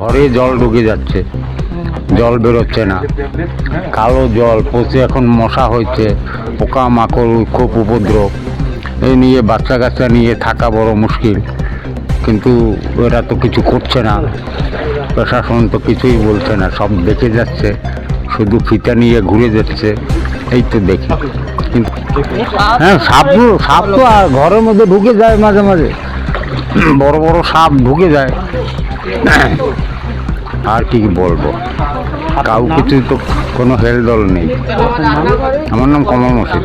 ঘরে জল ঢুকে যাচ্ছে। জল বেরোচ্ছে না। কালো জল, পচে এখন মশা হয়েছে পোকা মাকড় খুব উপদ্রব। এই নিয়ে বাচ্চা কাচ্চা নিয়ে থাকা বড় মুশকিল। কিন্তু এরা তো কিছু করছে না। প্রশাসন তো কিছুই বলছে না। সব দেখে যাচ্ছে। শুধু ফিতা নিয়ে ঘুরে যাচ্ছে। এই তো দেখি। হ্যাঁ সাপ সাপ তো ঘরের মধ্যে ঢুকে যায় মাঝে মাঝে। বড় বড় সাপ ঢুকে যায়। আর কি বলব? কাউ কিছু তো কোনো হেল দল নেই। আমার নাম কমল মসজিদ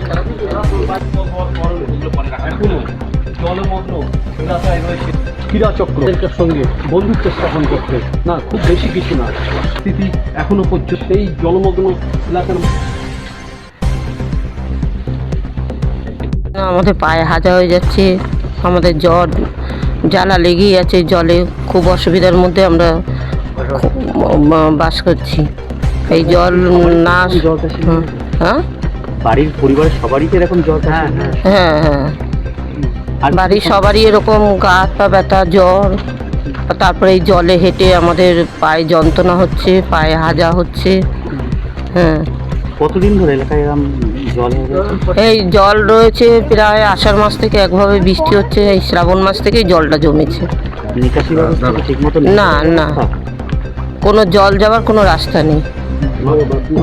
ক্রীড়াচক্র সঙ্গে বন্ধুত্ব স্থাপন করতে। না খুব বেশি কিছু না। স্থিতি এখনও পর্যন্ত এই জলমগ্ন এলাকার আমাদের পায়ে হাজা হয়ে যাচ্ছে। আমাদের জ্বর জ্বালা লেগেই আছে জলে খুব অসুবিধার মধ্যে আমরা বাস করছি। এই জল না হ্যাঁ? বাড়ির পরিবারের সবারই এরকম জ্বর হ্যাঁ হ্যাঁ। হ্যাঁ হ্যাঁ। আর বাড়ির সবারই এরকম গা হাত পা ব্যথা জ্বর। তারপরে এই জলে হেঁটে আমাদের পায়ে যন্ত্রণা হচ্ছে পায়ে হাজা হচ্ছে। হ্যাঁ। কতদিন ধরে এলাকায় এরকম জল এই জল রয়েছে প্রায় আষাঢ় মাস থেকে একভাবে বৃষ্টি হচ্ছে এই শ্রাবণ মাস থেকেই জলটা জমেছে। নিকাশি ব্যবস্থা ঠিক মতো না, না। কোনো জল যাওয়ার কোনো রাস্তা নেই।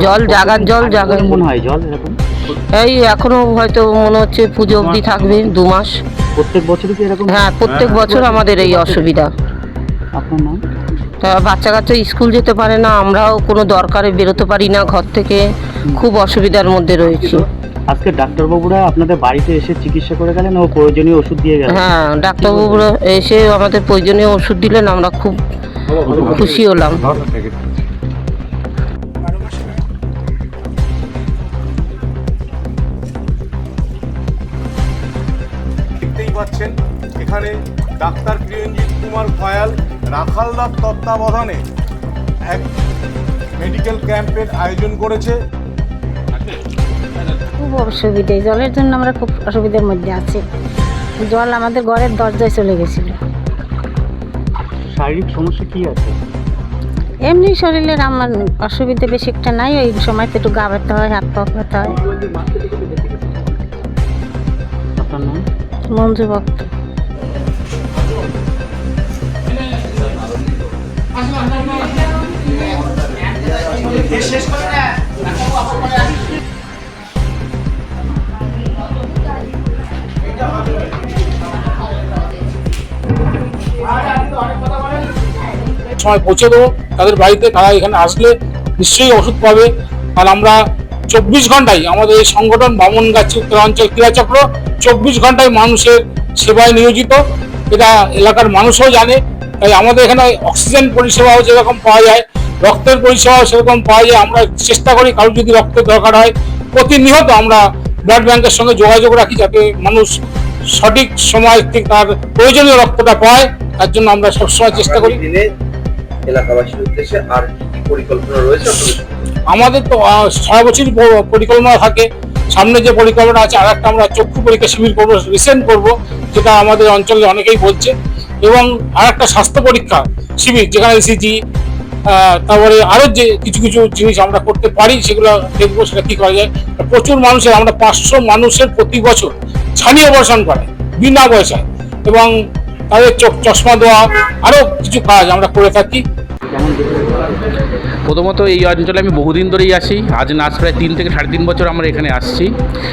জল জাগার জল জাগার মনে হয় জল এরকম? এই এখনও হয়তো মনে হচ্ছে পুজো অবধি থাকবে দু মাস। প্রত্যেক কি এরকম? হ্যাঁ প্রত্যেক বছর আমাদের এই অসুবিধা। আপনার নাম? বাচ্চা কাচ্চা স্কুল যেতে পারে না আমরাও কোনো দরকারে বেরোতে পারি না ঘর থেকে। খুব অসুবিধার মধ্যে রয়েছি। আজকে ডাক্তারবাবুরা আপনাদের বাড়িতে এসে চিকিৎসা করে গেলেন ও প্রয়োজনীয় ওষুধ দিয়ে গেলেন? হ্যাঁ ডাক্তারবাবুরা এসে আমাদের প্রয়োজনীয় ওষুধ দিলেন আমরা খুব খুশি হলাম। দেখতেই পাচ্ছেন এখানে ডাক্তার প্রিয়ঞ্জিৎ কুমার খয়াল রাখালদার তত্ত্বাবধানে এক মেডিকেল ক্যাম্পের আয়োজন করেছে। খুব অসুবিধে জলের জন্য আমরা খুব অসুবিধার মধ্যে আছি। জল আমাদের ঘরের দরজায় চলে গেছিল। শারীরিক সমস্যা কি আছে? এমনি শরীরের আমার অসুবিধা বেশি একটা নাই ওই সময় তো একটু গা ব্যথা হয় হাত পা ব্যথা হয়। আপনার মঞ্জু ভক্ত। সময় পৌঁছে দেবো। তাদের বাড়িতে তারা এখানে আসলে নিশ্চয়ই ওষুধ পাবে। আর আমরা চব্বিশ ঘন্টায় আমাদের এই সংগঠন বামনগাছি উত্তরাঞ্চল ক্রীড়াচক্র চব্বিশ ঘন্টায় মানুষের সেবায় নিয়োজিত। এটা এলাকার মানুষও জানে। তাই আমাদের এখানে অক্সিজেন পরিষেবাও যেরকম পাওয়া যায় রক্তের পরিষেবাও সেরকম পাওয়া যায় আমরা চেষ্টা করি কারোর যদি রক্তের দরকার হয় প্রতিনিয়ত আমরা ব্লাড ব্যাংকের সঙ্গে যোগাযোগ রাখি যাতে মানুষ সঠিক সময় ঠিক তার প্রয়োজনীয় রক্তটা পায় তার জন্য আমরা সবসময় চেষ্টা করি। দিনে এলাকাবাসীর উদ্দেশ্যে আর কি কি পরিকল্পনা রয়েছে আমাদের তো সারা বছরই প- পরিকল্পনা থাকে। সামনে যে পরিকল্পনা আছে আর একটা আমরা চক্ষু পরীক্ষা শিবির করব রিসেন্ট করব যেটা আমাদের অঞ্চলে অনেকেই বলছে। এবং আর একটা স্বাস্থ্য পরীক্ষা শিবির, যেখানে এসেছি তারপরে আরও যে কিছু কিছু জিনিস আমরা করতে পারি, সেগুলো দেখব, সেটা কী করা যায়। প্রচুর মানুষের, আমরা পাঁচশো মানুষের প্রতি বছর ছানি অপারেশন করে, বিনা পয়সায়। এবং তাদের চোখ চশমা দেওয়া আরও কিছু কাজ আমরা করে থাকি। প্রথমত এই অঞ্চলে আমি বহুদিন ধরেই আসি আজ না, আজ প্রায় তিন থেকে সাড়ে তিন বছর আমরা এখানে আসছি।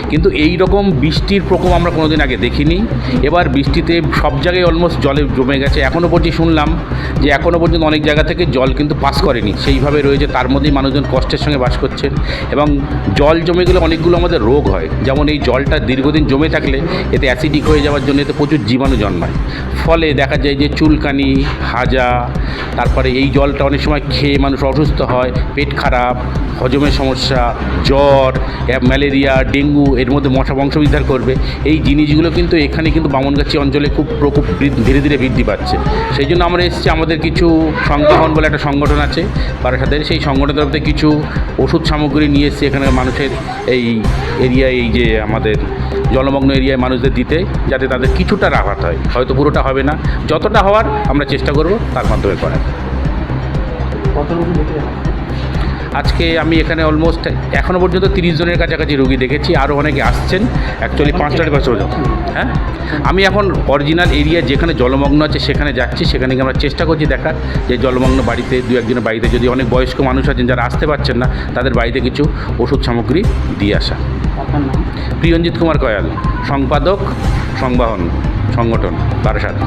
কিন্তু এই রকম বৃষ্টির প্রকোপ আমরা কোনোদিন আগে দেখিনি। এবার বৃষ্টিতে সব জায়গায় অলমোস্ট জলে জমে গেছে। এখনও পর্যন্ত শুনলাম যে এখনও পর্যন্ত অনেক জায়গা থেকে জল কিন্তু পাস করেনি। সেইভাবে রয়েছে, তার মধ্যেই মানুষজন কষ্টের সঙ্গে বাস করছেন। এবং জল জমে গেলে অনেকগুলো আমাদের রোগ হয়। যেমন এই জলটা দীর্ঘদিন জমে থাকলে এতে অ্যাসিডিক হয়ে যাওয়ার জন্য এতে প্রচুর জীবাণু জন্মায়। ফলে দেখা যায় যে চুলকানি, হাজা, তারপরে এই জলটা অনেক সময় খেয়ে মানুষ অসুস্থ হয়। পেট খারাপ, হজমের সমস্যা, জ্বর ম্যালেরিয়া, ডেঙ্গু, এর মধ্যে মশা বংশবিস্তার করবে। এই জিনিসগুলো কিন্তু এখানে কিন্তু বামনগাছি অঞ্চলে খুব প্রকোপ ধীরে ধীরে বৃদ্ধি পাচ্ছে। সেই জন্য আমরা এসেছি, আমাদের কিছু সংগঠন বলে একটা সংগঠন আছে, বারাসাতের। সেই সংগঠনের তরফ থেকে কিছু ওষুধ সামগ্রী নিয়ে এসেছি এখানে মানুষের এই এরিয়ায়, এই যে আমাদের জলমগ্ন এরিয়ায় মানুষদের দিতে, যাতে তাদের কিছুটা রাহাত হয়। হয়তো পুরোটা হবে না। যতটা হওয়ার আমরা চেষ্টা করব, তার মাধ্যমে করার। রোগী দেখে আজকে আমি এখানে অলমোস্ট এখনও পর্যন্ত তিরিশ জনের কাছাকাছি রুগী দেখেছি আরও অনেকে আসছেন। অ্যাকচুয়ালি পাঁচটার বছর হ্যাঁ? আমি এখন অরিজিনাল এরিয়া যেখানে জলমগ্ন আছে সেখানে যাচ্ছি সেখানে গিয়ে আমরা চেষ্টা করছি দেখার যে জলমগ্ন বাড়িতে দু একজনের বাড়িতে যদি অনেক বয়স্ক মানুষ আছেন যারা আসতে পারছেন না তাদের বাড়িতে কিছু ওষুধ সামগ্রী দিয়ে আসা। প্রিয়ঞ্জিত কুমার কয়াল সম্পাদক সংবাহন সংগঠন বারাসাত।